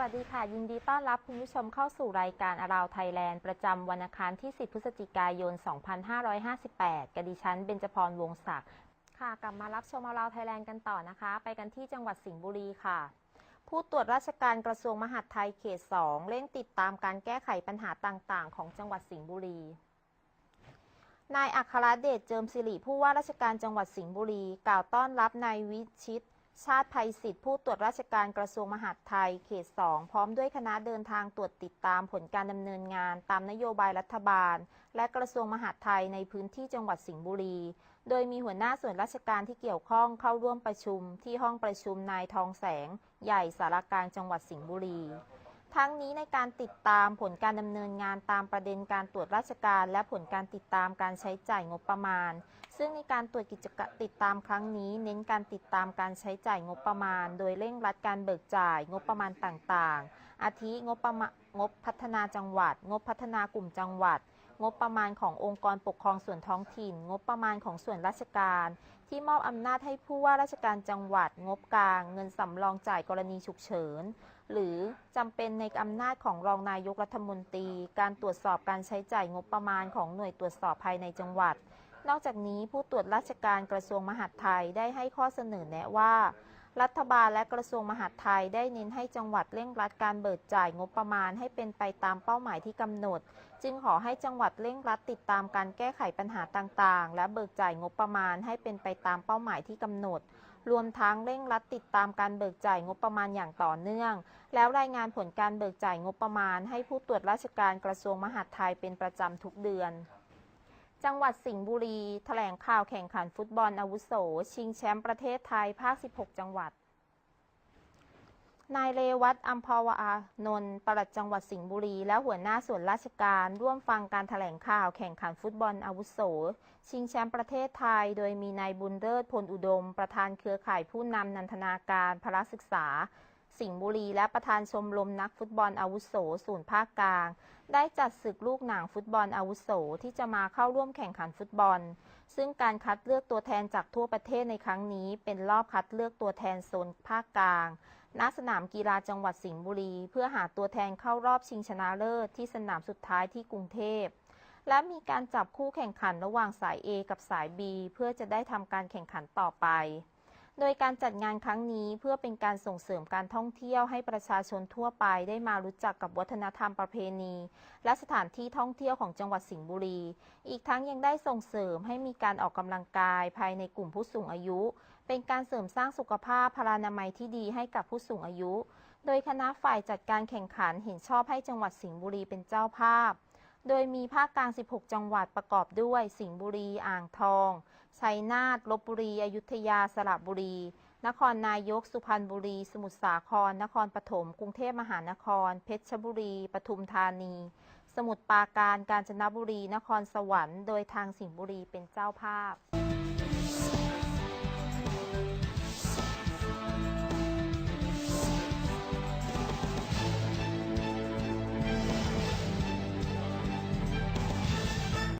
วัสดีค่ะ ยินดีต้อนรับคุณผู้ชมเข้าสู่รายการอาราวไทยแลนด์ประจำวันอังคารที่ 10 พฤศจิกายน 2558กบดิฉันเบญจพรวงศักดิ์ค่ะ กลับมารับชมอาราวไทยแลนด์กันต่อนะคะ ไปกันที่จังหวัดสิงห์บุรีค่ะ ผู้ตรวจราชการกระทรวงมหาดไทยเขต 2 เร่งติดตามการแก้ไขปัญหาต่างๆ ของจังหวัดสิงห์บุรีนายอัครเดชเจิมสิริผู้ว่าราชการจังหวัดสิงห์บุรี กล่าวต้อนรับนายวิชิต ชาติภัยศิษฐ์ผู้ตรวจราชการกระทรวงมหาดไทยเขต 2 พร้อมด้วยคณะเดินทางตรวจติดตามผลการดำเนินงานตามนโยบายรัฐบาล และกระทรวงมหาดไทยในพื้นที่จังหวัดสิงห์บุรี โดยมีหัวหน้าส่วนราชการที่เกี่ยวข้องเข้าร่วมประชุมที่ห้องประชุมนายทองแสง ใหญ่สารการจังหวัดสิงห์บุรี ทั้งนี้ในการติดตามผลการดำเนินงานตามประเด็นการตรวจราชการ และผลการติดตามการใช้จ่ายงบประมาณ ซึ่งในการตรวจกิจกรรมติดตามครั้งนี้ เน้นการติดตามการใช้จ่ายงบประมาณ โดยเร่งรัดการเบิกจ่ายงบประมาณต่างๆ อาทิงบประมาณงบพัฒนาจังหวัด งบพัฒนากลุ่มจังหวัด งบประมาณขององค์กรปกครองส่วนท้องถิ่น งบประมาณของส่วนราชการ ที่มอบอำนาจให้ผู้ว่าราชการจังหวัด งบกลาง เงินสำรองจ่ายกรณีฉุกเฉิน หรือจำเป็นในอำนาจของรองนายกรัฐมนตรี การตรวจสอบการใช้จ่ายงบประมาณของหน่วยตรวจสอบภายในจังหวัด นอกจากนี้ผู้ตรวจราชการกระทรวงมหาดไทยได้ให้ข้อเสนอแนะว่า รัฐบาลและกระทรวงมหาดไทยได้เน้นให้จังหวัดเร่งรัดการเบิกจ่ายงบประมาณให้เป็นไปตามเป้าหมายที่กำหนด จึงขอให้จังหวัดเร่งรัดติดตามการแก้ไขปัญหาต่างๆ และเบิกจ่ายงบประมาณให้เป็นไปตามเป้าหมายที่กำหนด รวมทั้งเร่งรัดติดตามการเบิกจ่ายงบประมาณอย่างต่อเนื่อง แล้วรายงานผลการเบิกจ่ายงบประมาณ ให้ผู้ตรวจราชการกระทรวงมหาดไทยเป็นประจำทุกเดือน จังหวัดสิงห์บุรีแถลงข่าวแข่งขันฟุตบอลอาวุโส ชิงแชมป์ประเทศไทย ภาค 16 จังหวัด นายเรวัตอัมพวานนท์ปลัดจังหวัดสิงห์บุรี และหัวหน้าส่วนราชการ ร่วมฟังการถแถลงข่าวแข่งขันฟุตบอลอาวุโส ชิงแชมป์ประเทศไทย โดยมีนายบุญเลิศพลอุดม ประธานเครือข่ายผู้นำนันทนาการพละศึกษา สิงห์บุรี และประธานชมรมนักฟุตบอลอาวุโสศูนย์ภาคกลาง ได้จัดศึกลูกหนังฟุตบอลอาวุโสที่จะมาเข้าร่วมแข่งขันฟุตบอล ซึ่งการคัดเลือกตัวแทนจากทั่วประเทศในครั้งนี้เป็นรอบคัดเลือกตัวแทนโซนภาคกลางณสนามกีฬาจังหวัดสิงห์บุรี เพื่อหาตัวแทนเข้ารอบชิงชนะเลิศที่สนามสุดท้ายที่กรุงเทพและมีการจับคู่แข่งขันระหว่างสาย A กับสาย B เพื่อจะได้ทำการแข่งขันต่อไป โดยการจัดงานครั้งนี้เพื่อเป็นการส่งเสริมการท่องเที่ยวให้ประชาชนทั่วไปได้มารู้จักกับวัฒนธรรมประเพณี และสถานที่ท่องเที่ยวของจังหวัดสิงห์บุรี อีกทั้งยังได้ส่งเสริมให้มีการออกกำลังกายภายในกลุ่มผู้สูงอายุ เป็นการเสริมสร้างสุขภาพพลานามัยที่ดีให้กับผู้สูงอายุ โดยคณะฝ่ายจัดการแข่งขันเห็นชอบให้จังหวัดสิงห์บุรีเป็นเจ้าภาพ โดยมีภาคกลาง 16 จังหวัดประกอบด้วย สิงห์บุรี อ่างทอง ชัยนาทลบบุรี อยุธยาสระบุรี นครนายก สุพรรณบุรี สมุทรสาคร นครปฐม กรุงเทพมหานคร เพชรบุรี ปทุมธานี สมุทรปราการ กาญจนบุรี นครสวรรค์ โดยทางสิงห์บุรีเป็นเจ้าภาพ